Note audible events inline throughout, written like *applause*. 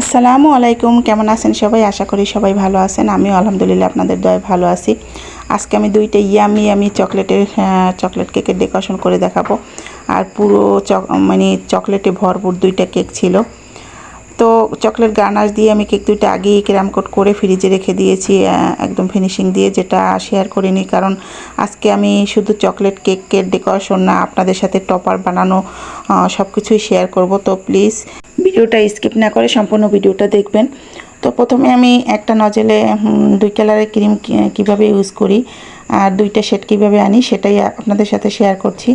আসসালামু আলাইকুম, কেমন আছেন সবাই? আশা করি সবাই ভালো আছেন। আমিও আলহামদুলিল্লাহ আপনাদের দয় ভালো আছি। আজকে আমি দুইটা ইয়ামি আমি চকলেটের চকলেট কেকের ডেকোরেশন করে দেখাবো। আর পুরো চক মানে চকলেটে ভরপুর দুইটা কেক ছিল। তো চকলেট গার্নাশ দিয়ে আমি কেক দুইটা আগেই কোট করে ফ্রিজে রেখে দিয়েছি একদম ফিনিশিং দিয়ে যেটা শেয়ার করিনি। কারণ আজকে আমি শুধু চকলেট কেকের ডেকোরেশন না, আপনাদের সাথে টপার বানানো সব কিছুই শেয়ার করব। তো প্লিজ ভিডিওটা স্কিপ না করে সম্পূর্ণ ভিডিওটা দেখবেন। তো প্রথমে আমি একটা নজেলে দুই কালারের ক্রিম কীভাবে ইউজ করি, আর দুইটা শেড কীভাবে আনি, সেটাই আপনাদের সাথে শেয়ার করছি।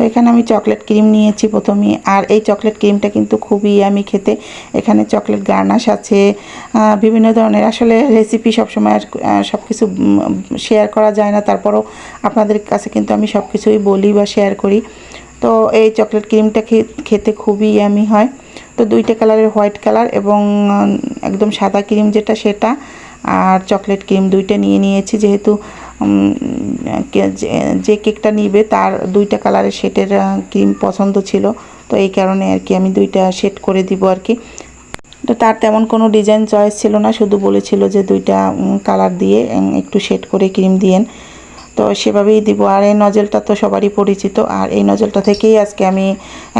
তো এখানে আমি চকলেট ক্রিম নিয়েছি প্রথমে। আর এই চকলেট ক্রিমটা কিন্তু খুবই আমি খেতে। এখানে চকলেট গার্নাশ আছে বিভিন্ন ধরনের। আসলে রেসিপি সবসময় সব কিছু শেয়ার করা যায় না। তারপরও আপনাদের কাছে কিন্তু আমি সব কিছুই বলি বা শেয়ার করি। তো এই চকলেট ক্রিমটা খেতে খুবই ইয়ামি হয়। তো দুইটা কালারের হোয়াইট কালার এবং একদম সাদা ক্রিম যেটা সেটা। আর চকলেট ক্রিম দুইটা নিয়ে নিয়েছি। যেহেতু যে- কেকটা নিবে তার দুইটা কালারের শেটের ক্রিম পছন্দ ছিল। তো এই কারণে আর কি আমি দুইটা শেড করে দিব আর কি। তো তার তেমন কোনো ডিজাইন চয়েস ছিল না, শুধু বলেছিল যে দুইটা কালার দিয়ে একটু শেড করে ক্রিম দিয়েন। তো সেভাবেই দিব। আর এই নজেলটা তো সবারই পরিচিত। আর এই নজলটা থেকেই আজকে আমি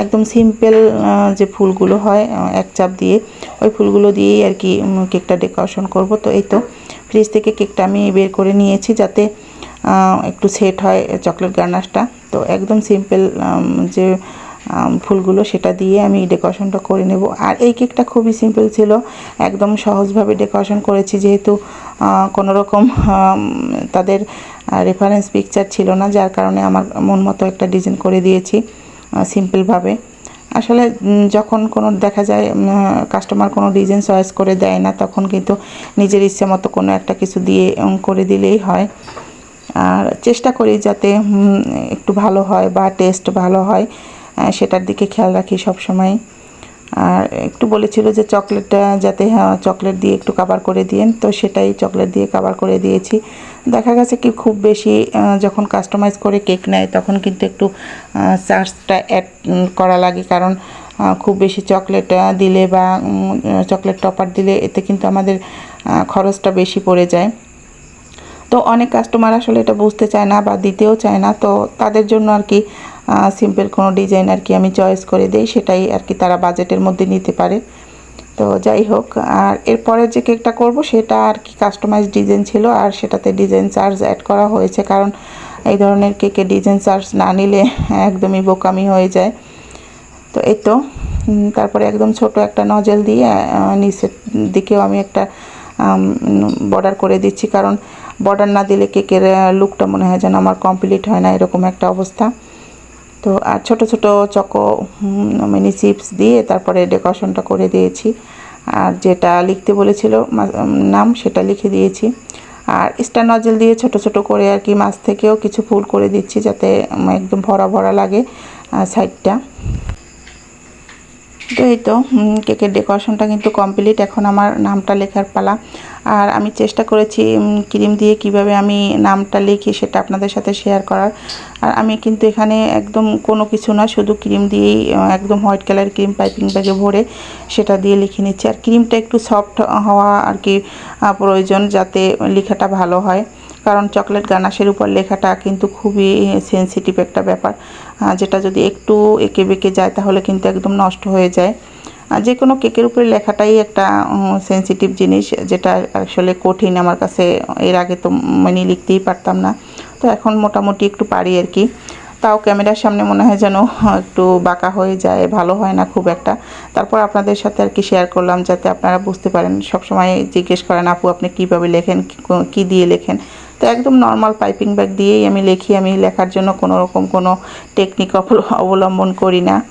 একদম সিম্পল যে ফুলগুলো হয় এক চাপ দিয়ে, ওই ফুলগুলো দিয়েই আর কি কেকটা ডেকোরেশন করব। তো এই তো ফ্রিজ থেকে কেকটা আমি বের করে নিয়েছি যাতে একটু সেট হয় চকলেট গার্নাশটা তো একদম সিম্পল যে ফুলগুলো সেটা দিয়ে আমি ডেকোরেশনটা করে নেব। আর এই কেকটা খুবই সিম্পল ছিল, একদম সহজভাবে ডেকোরেশন করেছি, যেহেতু কোনো রকম তাদের রেফারেন্স পিকচার ছিল না, যার কারণে আমার মন মতো একটা ডিজাইন করে দিয়েছি সিম্পলভাবে আসলে যখন কোনো, দেখা যায় কাস্টমার কোনো ডিজাইন চয়েস করে দেয় না, তখন কিন্তু নিজের ইচ্ছে মতো কোনো একটা কিছু দিয়ে করে দিলেই হয়। আর চেষ্টা করি যাতে একটু ভালো হয় বা টেস্ট ভালো হয়। সেটার দিকে খেয়াল রাখি সব সময় আর একটু বলেছিল যে চকলেটটা যাতে হ্যাঁ চকলেট দিয়ে একটু কাভার করে দিয়েন, তো সেটাই চকলেট দিয়ে কাভার করে দিয়েছি। দেখা গেছে কি খুব বেশি যখন কাস্টমাইজ করে কেক নেয়, তখন কিন্তু একটু চার্জটা অ্যাড করা লাগে। কারণ খুব বেশি চকলেট দিলে বা চকলেট টপার দিলে এতে কিন্তু আমাদের খরচটা বেশি পড়ে যায়। তো অনেক কাস্টমার আসলে এটা বুঝতে চায় না বা দিতেও চায় না। তো তাদের জন্য আর কি সিম্পল কোনো ডিজাইন আর কি আমি চয়েস করে দেই, সেটাই আর কি তারা বাজেটের মধ্যে নিতে পারে। তো যাই হোক, আর এরপরে যে কেকটা করব, সেটা আর কি কাস্টমাইজ ডিজাইন ছিল আর সেটাতে ডিজাইন চার্জ অ্যাড করা হয়েছে। কারণ এই ধরনের কেকে ডিজাইন চার্জ না নিলে *laughs* একদমই বোকামি হয়ে যায়। তো এই তো তারপরে একদম ছোট একটা নজল দিয়ে নিচের দিকেও আমি একটা বর্ডার করে দিচ্ছি। কারণ বর্ডার না দিলে কেকের লুকটা মনে হয় যেন আমার কমপ্লিট হয় না, এরকম একটা অবস্থা। তো, আর ছোট ছোট চকো মিনি চিপস দিয়ে তারপরে ডেকোরেশনটা করে দিয়েছি। আর যেটা লিখতে বলেছিল নাম, সেটা লিখে দিয়েছি। আর স্টার নজেল দিয়ে ছোট ছোট করে আর কি মাছ থেকেও কিছু ফুল করে দিচ্ছি যাতে একদম ভরা ভরা লাগে সাইডটা তো এই তো কেকের ডেকোরেশনটা কিন্তু কমপ্লিট এখন আমার নামটা লেখার পালা। আর আমি চেষ্টা করেছি ক্রিম দিয়ে কীভাবে আমি নামটা লিখি সেটা আপনাদের সাথে শেয়ার করার। আর আমি কিন্তু এখানে একদম কোনো কিছু না, শুধু ক্রিম দিয়েই একদম হোয়াইট কালার ক্রিম পাইপিং ব্যাগে ভরে সেটা দিয়ে লিখে নিচ্ছি। আর ক্রিমটা একটু সফট হওয়া আর কি প্রয়োজন যাতে লেখাটা ভালো হয়। কারণ চকলেট গানাশের উপর লেখাটা কিন্তু খুবই সেনসিটিভ একটা ব্যাপার। যেটা যদি একটু এঁকে বেঁকে যায় তাহলে কিন্তু একদম নষ্ট হয়ে যায়। যে কোনো কেকের উপরে লেখাটাই একটা সেন্সিটিভ জিনিস যেটা আসলে কঠিন আমার কাছে, এর আগে তো মানে লিখতেই পারতাম না। তো এখন মোটামুটি একটু পারি আর কি। তাও ক্যামেরার সামনে মনে হয় যেন একটু বাঁকা হয়ে যায়, ভালো হয় না খুব একটা। তারপর আপনাদের সাথে আর কি শেয়ার করলাম যাতে আপনারা বুঝতে পারেন। সবসময় জিজ্ঞেস করেন, আপু, আপনি কীভাবে লেখেন? কি- দিয়ে লেখেন? তো একদম নর্মাল পাইপিং ব্যাগ দিয়েই আমি লিখি। আমি লেখার জন্য কোনো রকম কোনো টেকনিক অবলম্বন করি না।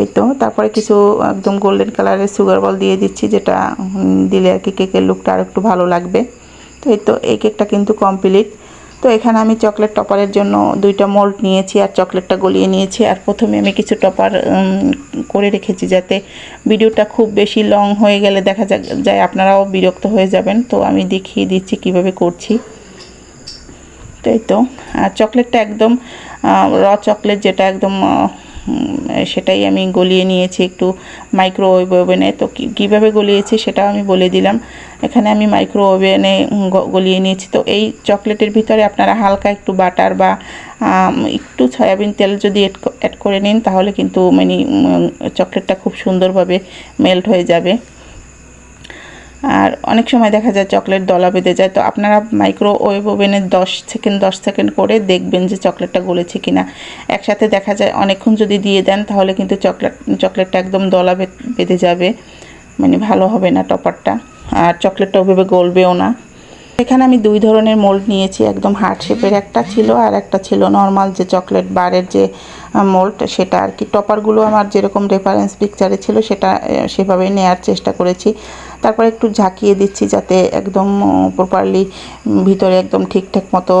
এই তো তারপরে কিছু একদম গোল্ডেন কালারের সুগার বল দিয়ে দিচ্ছি, যেটা দিলে আর কি কেকের লুকটা আর একটু ভালো লাগবে। তো এই তো এই কেকটা কিন্তু কমপ্লিট তো এখানে আমি চকলেট টপারের জন্য দুইটা মোল্ড নিয়েছি, আর চকলেটটা গলিয়ে নিয়েছি, আর প্রথমে আমি কিছু টপার করে রেখেছি যাতে ভিডিওটা খুব বেশি লং হয়ে গেলে দেখা যায় আপনারাও বিরক্ত হয়ে যাবেন। তো আমি দেখিয়ে দিচ্ছি কীভাবে করছি। তো এই তো আর চকলেটটা একদম র চকলেট যেটা একদম সেটাই আমি গলিয়ে নিয়েছি একটু মাইক্রোওয়েভ ওভেনে তো কীভাবে গলিয়েছি সেটাও আমি বলে দিলাম। এখানে আমি মাইক্রো ওভেনে গলিয়ে নিয়েছি। তো এই চকলেটের ভিতরে আপনারা হালকা একটু বাটার বা একটু সয়াবিন তেল যদি অ্যাড করে নিন, তাহলে কিন্তু মানে চকলেটটা খুব সুন্দরভাবে মেল্ট হয়ে যাবে। আর অনেক সময় দেখা যায় চকলেট দলা বেঁধে যায় তো আপনারা মাইক্রোওয়েভ ওভেনে দশ সেকেন্ড দশ সেকেন্ড করে দেখবেন যে চকলেটটা গলেছে কি না একসাথে দেখা যায় অনেকক্ষণ যদি দিয়ে দেন তাহলে কিন্তু চকলেট চকলেটটা একদম দলা বেঁধে যাবে। মানে ভালো হবে না টপারটা আর চকলেটটা ওভাবে গলবেও না। এখানে আমি দুই ধরনের মোল্ড নিয়েছি একদম হার্ট শেপের একটা ছিল আর একটা ছিল নর্মাল যে চকলেট বারের যে মোল্ড সেটা আর কি। টপারগুলো আমার যেরকম রেফারেন্স পিকচারে ছিল সেটা আহ, সেভাবেই নেয়ার চেষ্টা করেছি। তারপর একটু ঝাঁকিয়ে দিচ্ছি যাতে একদম প্রপারলি ভিতরে একদম ঠিকঠাক মতো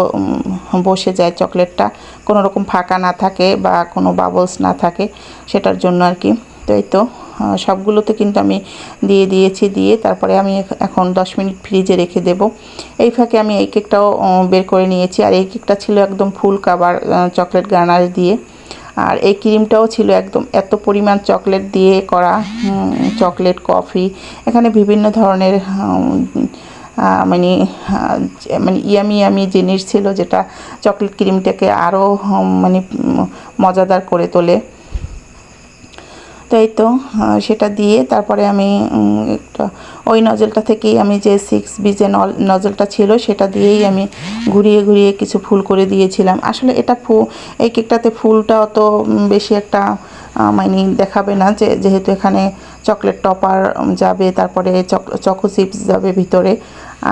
বসে যায় চকলেটটা। কোনো রকম ফাঁকা না থাকে বা কোনো বাবলস না থাকে, সেটার জন্য আর কি। তো এই তো সবগুলোতে কিন্তু আমি দিয়ে দিয়েছি, দিয়ে তারপরে আমি এখন দশ মিনিট ফ্রিজে রেখে দেব। এই ফাঁকে আমি এই কেকটাও বের করে নিয়েছি। আর এই কেকটা ছিল একদম ফুল কাবার চকলেট গার্নার দিয়ে। আর এই ক্রিমটাও ছিল একদম এত পরিমাণ চকলেট দিয়ে করা চকলেট, কফি, এখানে বিভিন্ন ধরনের মানে মানে ইয়ামি ইয়ামি জিনিস ছিল যেটা চকলেট ক্রিমটাকে আরও মানে মজাদার করে তোলে। তো এই তো সেটা দিয়ে তারপরে আমি একটা ওই নজলটা থেকেই আমি যে সিক্স বি যে নজলটা ছিল সেটা দিয়েই আমি ঘুরিয়ে ঘুরিয়ে কিছু ফুল করে দিয়েছিলাম। আসলে এটা ফু, এই কেকটাতে ফুলটা অত বেশি একটা মানে দেখাবে না যে, যেহেতু এখানে চকলেট টপার যাবে, তারপরে চকো চিপস যাবে ভিতরে।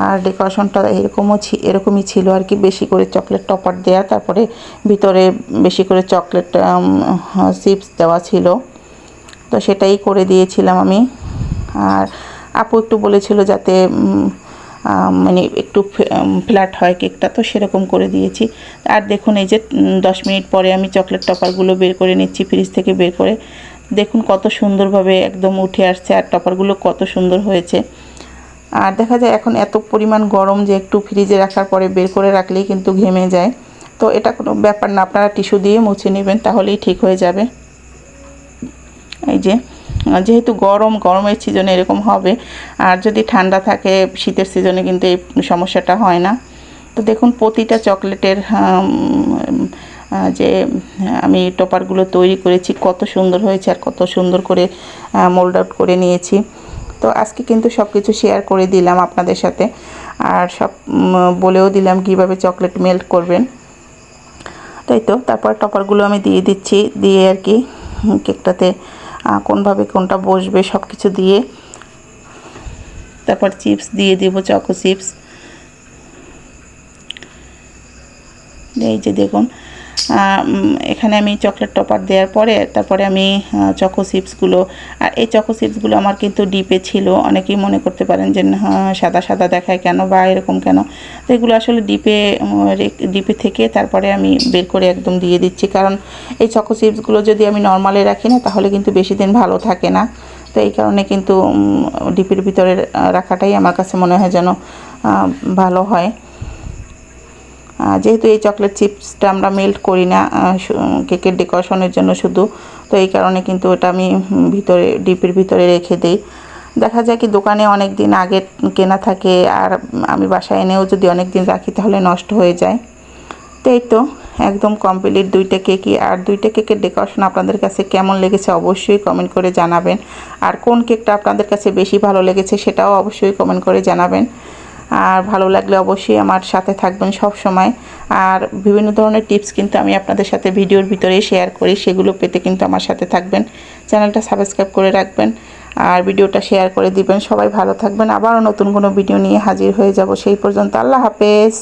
আর ডেকোরেশনটা এরকমও এরকমই ছিল আর কি, বেশি করে চকলেট টপার দেওয়া তারপরে ভিতরে বেশি করে চকলেট চিপস দেওয়া ছিল। তো সেটাই করে দিয়েছিলাম আমি। আর আপু একটু বলেছিল যাতে মানে একটু ফ্ল্যাট হয় কেকটা, তো সেরকম করে দিয়েছি। আর দেখুন এই যে দশ মিনিট পরে আমি চকলেট টপারগুলো বের করে নিচ্ছি ফ্রিজ থেকে বের করে। দেখুন কত সুন্দরভাবে একদম উঠে আসছে আর টপারগুলো কত সুন্দর হয়েছে। আর দেখা যায় এখন এত পরিমাণ গরম যে একটু ফ্রিজে রাখার পরে বের করে রাখলেই কিন্তু ঘেমে যায়। তো এটা কোনো ব্যাপার না, আপনারা টিস্যু দিয়ে মুছে নেবেন, তাহলেই ঠিক হয়ে যাবে। এই যে যেহেতু গরম, গরমের সিজনে এরকম হবে, আর যদি ঠান্ডা থাকে, শীতের সিজনে কিন্তু এই সমস্যাটা হয় না। তো দেখুন, প্রতিটা চকলেটের যে, আমি টপারগুলো তৈরি করেছি, কত সুন্দর হয়েছে আর কত সুন্দর করে মোল্ড আউট করে নিয়েছি। তো আজকে কিন্তু সব কিছু শেয়ার করে দিলাম আপনাদের সাথে। আর সব বলেও দিলাম কীভাবে চকলেট মেল্ট করবেন। তাই তো, তারপর টপারগুলো আমি দিয়ে দিচ্ছি, দিয়ে আর কি কেকটাতে কোনভাবে কোনটা বসবে সব কিছু দিয়ে। তারপর চিপস দিয়ে দিব চকো চিপস এই যে দেখুন এখানে আমি চকলেট টপার দেওয়ার পরে, তারপরে আমি চকো চিপসগুলো আর এই চকো চিপসগুলো আমার কিন্তু ডিপে ছিল। অনেকেই মনে করতে পারেন যে সাদা সাদা দেখায় কেন বা এরকম কেন? তো এগুলো আসলে ডিপে ডিপে থেকে তারপরে আমি বের করে একদম দিয়ে দিচ্ছি। কারণ এই চকো চিপসগুলো যদি আমি নর্মালে রাখি না, তাহলে কিন্তু বেশি দিন ভালো থাকে না। তো এই কারণে কিন্তু ডিপের ভিতরে রাখাটাই আমার কাছে মনে হয় যেন ভালো হয়। যেহেতু এই চকলেট চিপসটা আমরা মেল্ট করি না কেকের ডেকোরেশনের জন্য শুধু, তো এই কারণে কিন্তু এটা আমি ভিতরে, ডিপের ভিতরে রেখে দিই। দেখা যায় কি দোকানে অনেক দিন আগে কেনা থাকে, আর আমি বাসায় এনেও যদি অনেক দিন রাখি তাহলে নষ্ট হয়ে যায়। তো এই তো, একদম কমপ্লিট দুইটা কেকই আর দুইটা কেকের ডেকোরেশন আপনাদের কাছে কেমন লেগেছে অবশ্যই কমেন্ট করে জানাবেন। আর কোন কেকটা আপনাদের কাছে বেশি ভালো লেগেছে সেটাও অবশ্যই কমেন্ট করে জানাবেন। আর ভালো লাগলে অবশ্যই আমার সাথে থাকবেন সব সময় আর বিভিন্ন ধরনের টিপস কিন্তু আমি আপনাদের সাথে ভিডিওর ভিতরে শেয়ার করি, সেগুলো পেতে কিন্তু আমার সাথে থাকবেন। চ্যানেলটা সাবস্ক্রাইব করে রাখবেন আর ভিডিওটা শেয়ার করে দিবেন। সবাই ভালো থাকবেন। আবারও নতুন কোনো ভিডিও নিয়ে হাজির হয়ে যাব। সেই পর্যন্ত আল্লাহ হাফেজ।